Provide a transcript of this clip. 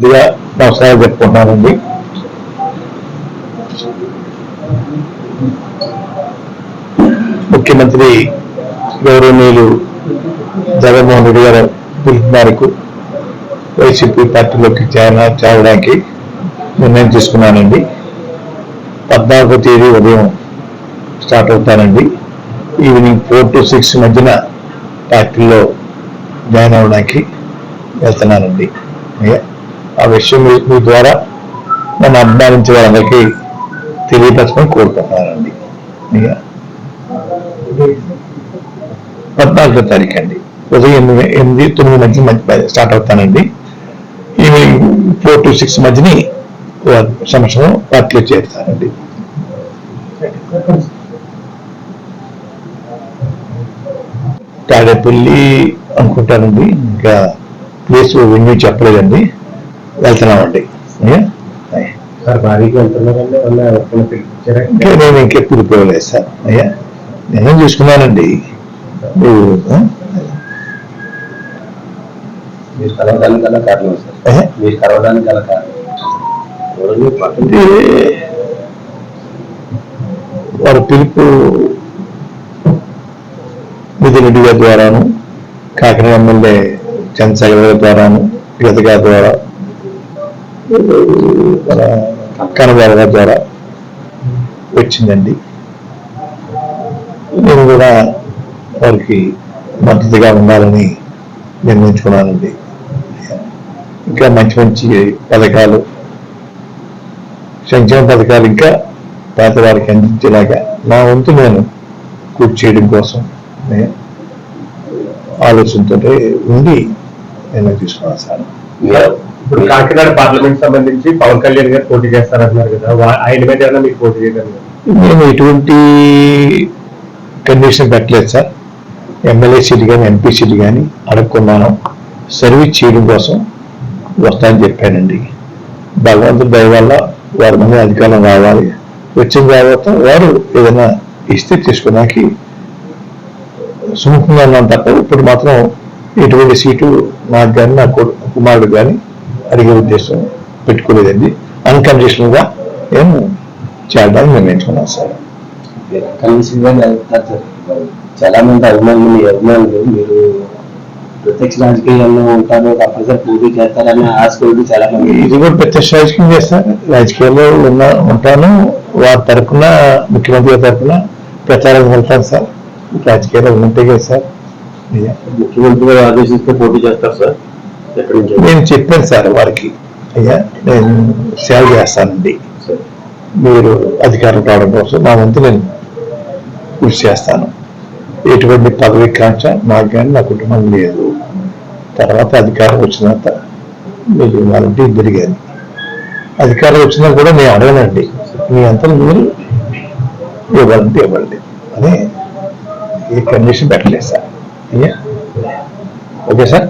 ఇదిగా నమస్కారం చెప్పుకుంటున్నానండి ముఖ్యమంత్రి గౌరవనీయులు జగన్మోహన్ రెడ్డి గారు పిలుపు మేరకు వైసీపీ పార్టీలోకి చేర చేరడానికి నిర్ణయం తీసుకున్నానండి. పద్నాలుగో తేదీ ఉదయం స్టార్ట్ అవుతానండి. ఈవినింగ్ ఫోర్ టు సిక్స్ మధ్యన పార్టీలో జాయిన్ అవ్వడానికి వెళ్తున్నానండి. అయ్యా, ఆ విషయం మీ ద్వారా నన్ను అభిమానించే వాళ్ళందరికీ తెలియపరచమని కోరుకుంటున్నానండి. పద్నాలుగో తారీఖు అండి. ఉదయం ఎనిమిది ఎనిమిది తొమ్మిది మధ్య మధ్య స్టార్ట్ అవుతానండి. ఈవినింగ్ ఫోర్ టు సిక్స్ మధ్యని సంవత్సరం పార్టీలో చేరుతానండి. తాడేపల్లి అనుకుంటానండి. ఇంకా ప్లేస్ వెన్యూ చెప్పలేదండి. వెళ్తున్నామండి. నేను ఇంకెప్పుడు పోలేదు సార్. అయ్యా నేను చూసుకున్నానండి? మీరు, కలవడానికి గల కారణం సార్? మీరు కలవడానికి గల కారణం. వారి పిలుపు మిథునరెడ్డి గారి ద్వారాను కాకినాడ ఎమ్మెల్యే చంద్రశేఖర్ గారి ద్వారాను గత గారి ద్వారా మన కనబాల గారి ద్వారా వచ్చిందండి. నేను కూడా వారికి మద్దతుగా ఉండాలని నిర్ణయించుకున్నానండి. ఇంకా మంచి మంచి పథకాలు సంక్షేమ పథకాలు ఇంకా పేదవారికి అందించేలాగా నా వంతు నేను కృషి చేయడం కోసం ఆలోచనతో ఉండి నేను తీసుకున్నాను సార్. ఇప్పుడు కాకినాడ పార్లమెంట్ సంబంధించి పవన్ కళ్యాణ్ గారు పోటీ చేస్తారంటున్నారు కదా. ఆయన మీద ఏమైనా మీకు పోటీ చేయడం నేను ఎటువంటి కండిషన్ పెట్టలేదు సార్. ఎమ్మెల్యే సీట్ కానీ ఎంపీ సీట్ కానీ అడుక్కున్నాను సర్వీస్ చేయడం కోసం వస్తానని చెప్పానండి. భగవంతుడి దయ వల్ల వారి మంది అధికారం రావాలి. వచ్చిన తర్వాత వారు ఏదైనా ఇస్తే తీసుకోవడానికి సుముఖంగా ఉన్నాను తప్ప ఇప్పుడు మాత్రం ఎటువంటి సీటు నాకు కానీ నా కుమారుడు కానీ అడిగే ఉద్దేశం పెట్టుకోలేదండి. అన్కండిషనల్గా నేను చేయడానికి నిర్ణయించుకున్నాను సార్. వెళ్తారు చాలా మంది అభిమానులు మీ అభిమానులు మీరు ప్రత్యక్ష రాజకీయాల్లో ఉంటారు కంపల్సరీ పోటీ చేస్తారని ఆశ చాలా మంది ఇది కూడా ప్రత్యక్ష రాజకీయం చేస్తాను రాజకీయాల్లో ఉన్న ఉంటాను వారి తరఫున ముఖ్యమంత్రి తరఫున ప్రచారం వెళ్తాను సార్. రాజకీయాల్లో ఉన్నట్టే కదా సార్. ముఖ్యమంత్రి గారు ఆదేశిస్తే పోటీ చేస్తారు సార్. నేను చెప్పాను సార్ వారికి. అయ్యా నేను సేవ చేస్తానండి. మీరు అధికారం రావడం కోసం నా వంతు నేను కృషి చేస్తాను. ఎటువంటి పదవి కాంక్ష నాకు కానీ నా కుటుంబం లేదు. తర్వాత అధికారం వచ్చిన తర్వాత మీరు ఇవ్వాలంటే ఇద్దరు కానీ అధికారం వచ్చినా కూడా నేను అడగనండి. మీ అంతా మీరు ఇవ్వాలంటే ఇవ్వండి. అని ఏ కండిషన్ పెట్టలేదు సార్. అయ్యా. Okay sir?